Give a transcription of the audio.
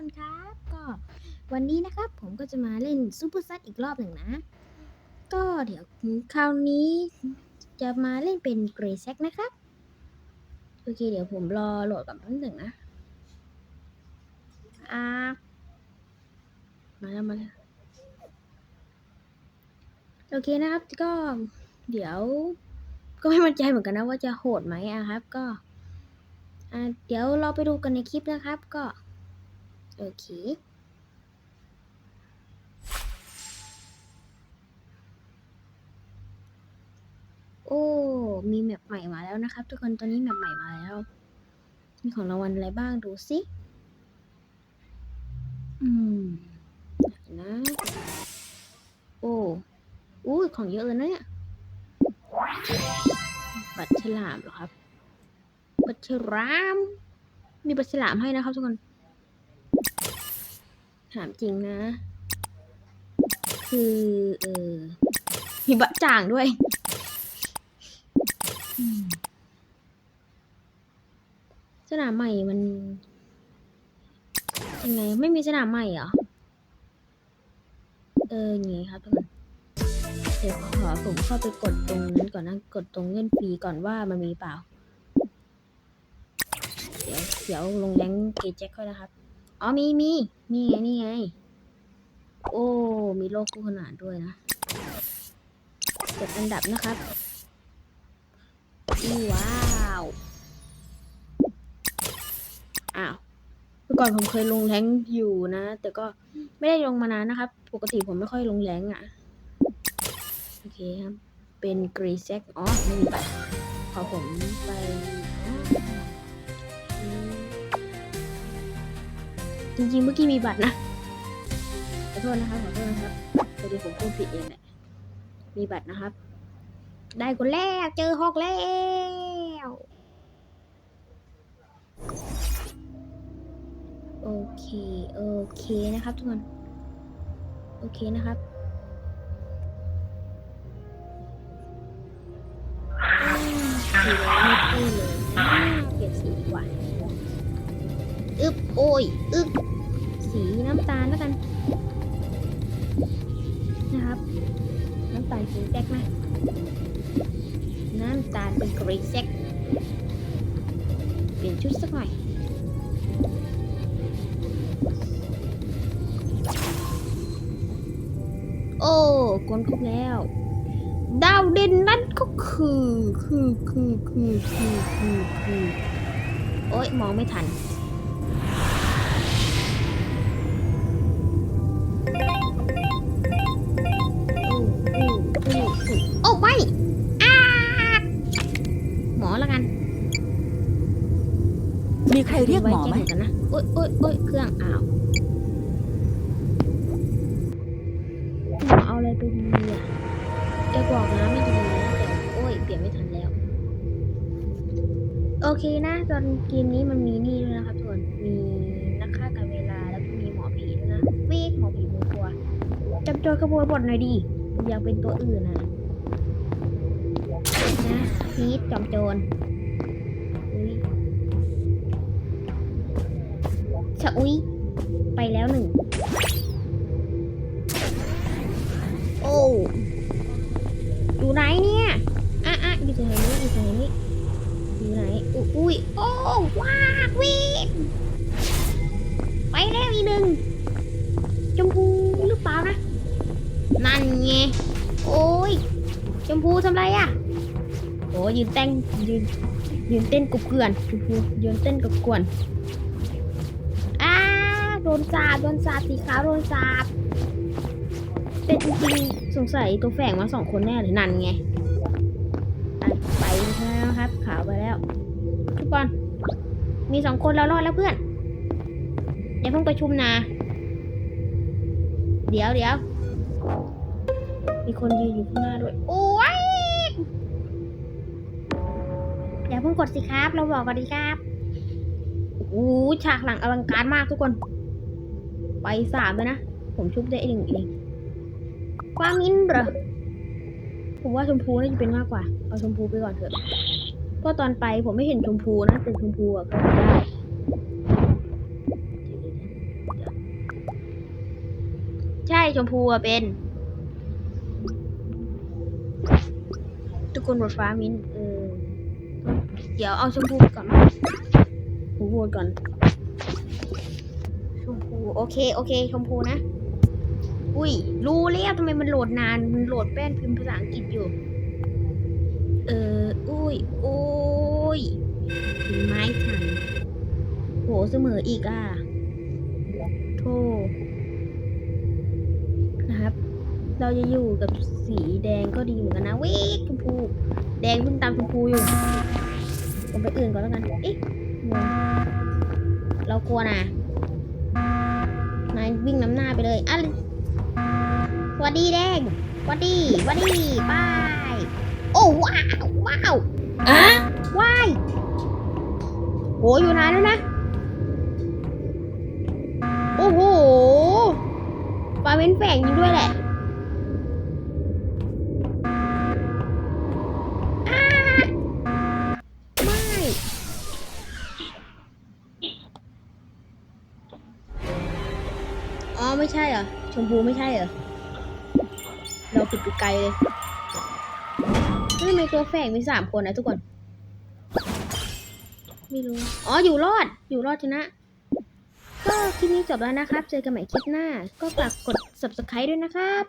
คนครับก็วันนี้นะครับผมก็จะมาเล่นซูเปอร์ซัดอีกรอบหนึ่งนะ ก็เดี๋ยวคราวนี้จะมาเล่นเป็นเกรย์แซกนะครับ โอเค เดี๋ยวผมรอโหลดก่อนแป๊บหนึ่งนะอ่ามาแล้วมาแล้วโอเคนะครับก็เดี๋ยว ก็ไม่มั่นใจเหมือนกันนะว่าจะโหดไหมอะครับ ก็เดี๋ยวเราไปดูกันในคลิปนะครับก็ โอเค โอ้ มีแมปใหม่มาแล้วนะครับ ทุกคนตอนนี้แมปใหม่มาแล้ว มีของรางวัลอะไรบ้างดูสิ อืมนะ โอ้อู้ของเยอะเลยนะเนี่ยบัตรฉลามเหรอครับ บัตรฉลาม มีบัตรฉลามให้นะครับทุกคน ถามจริงนะ คือ เออมีบัตรจ่างด้วย สนามใหม่มันยังไง ไม่มีสนามใหม่เหรอ เอออย่างไงครับทุกคนเดี๋ยวขอผมเข้าไปกดตรงนั้นก่อนนะ กดตรงเงื่อนฟรีก่อนว่ามันมีเปล่า เดี๋ยวเดี๋ยวลงแรงเกจแจ็คค่อยนะครับ อ๋อมีมีนี่ไงนี่ไง โอ้ มีโลกคู่ขนานด้วยนะจัดอันดับนะครับว้าว อ้าวเมื่อก่อนผมเคยลงแรงอยู่นะ แต่ก็ไม่ได้ลงมานานนะครับ ปกติผมไม่ค่อยลงแรงอะ่ะ โอเคครับ เป็นกรีเซ็กอ๋อ ไม่มีบัตรขอผมไป จริงๆเมื่อกี้มีบัตรนะขอโทษนะครับขอโทษนะครับพอดีผมพูดผิดเองแหละมีบัตรนะครับ ได้คนแรกเจอฮอกแล้วโอเคโอเคนะครับทุกคนโอเคนะครับอืมสีแดง โอ้ย อึบสีน้ำตาลแล้วกัน นะครับ น้ำตาลสีแจ็คนะ น้ำตาลเป็นกรีเซ็กเปลี่ยนชุดสักหน่อย โอ้กนครบแล้ว ดาวเด่นนั่นก็คือ คือ คือ คือ คือ คือคือโอ้ยมองไม่ทัน มีใครเรียกหมอไหมกันนะโอ้ยโอ้ยโอ้ยเครื่องอ้าวหมอเอาอะไรไปดีอะจะบอกนะไม่ดีนะแต่โอ้ยเปลี่ยนไม่ทันแล้ว โอเคนะตอนเกมนี้มันมีนี่ด้วยนะครับทุกคนมีนักฆ่าการเวลาแล้วก็มีหมอผีด้วยนะเวกหมอผีมือครัวจำโจรขบวนบทหน่อยดิอยากเป็นตัวอื่นนะนะพีทจอมโจร ชะอุ้ย ไปแล้วหนึ่ง โอ้อยู่ไหนเนี่ย อะอะอยู่ตรงไหนนี่อยู่ตรงไหนนี่อยู่ไหน อุ้ย โอ้ว้าวิ่งไปแล้วอีกหนึ่งชมพูหรือเปล่านะ นั่นไง โอ้ย ชมพูทำไรอะโอ้ยืนเต้นยืนยืนเต้นกบเกลื่อนชมพูยืนเต้นกบเกวนอ้า โดนสาบโดนสาบสีขาวโดนสาบแต่จริงๆสงสัยตัวแฝงมาสองคนแน่เลยนั่นไงไปแล้วครับขาวไปแล้วทุกคนมีสองคนเรารอดแล้วเพื่อนอย่าเพิ่งประชุมนะเดี๋ยวเดี๋ยวมีคนยืนอยู่ข้างหน้าด้วยโอ้ยอย่าเพิ่งกดสิครับ เราบอกก่อนดีครับโอ้ฉากหลังอลังการมากทุกคน ไปสามเลยนะ ผมชุบได้หนึ่งเองความอินเหรอ ผมว่าชมพูน่าจะเป็นมากกว่า เอาชมพูไปก่อนเถอะ เพราะตอนไปผมไม่เห็นชมพูนะ แต่ชมพูอะก็ได้ใช่ชมพูอะเป็นทุกคนโหวตฟ้ามินเออ เดี๋ยวเอาชมพูก่อน ผมโหวตก่อน มพูโอเคโอเค ชมพูนะ อุ้ย รู้แล้วทำไมมันโหลดนาน มันโหลดแป้นพิมพ์ภาษาอังกฤษอยู่ เออ อุ้ยโอ้ยพิมพ์ไม้ทันโหเสมออีกอะ โทนะครับ เราจะอยู่กับสีแดงก็ดีเหมือนกันนะวิชมพู แดงวิ่งตามชมพูอยู่ผมไปอื่นก่อนแล้วกัน เอ๊ะ เรากลัวนะ นายวิ่งน้ำหน้าไปเลยอะสวัสดีแดงสวัสดีสวัสดีบายโอ้ว้าวว้าวอะว้ายโหอยู่นานแล้วนะ โอ้โหปลาเม้นแฝงยิงด้วยแหละ ไม่ใช่เหรอ ชมพูไม่ใช่เหรอ เราผิดไปไกลเลยทำไมตัวแฝงมีสามคนนะทุกคน ไม่รู้ อ๋อ อยู่รอด อยู่รอดชนะ ก็คลิปนี้จบแล้วนะครับ เจอกันใหม่คลิปหน้า ก็ฝากกด subscribe ด้วยนะครับ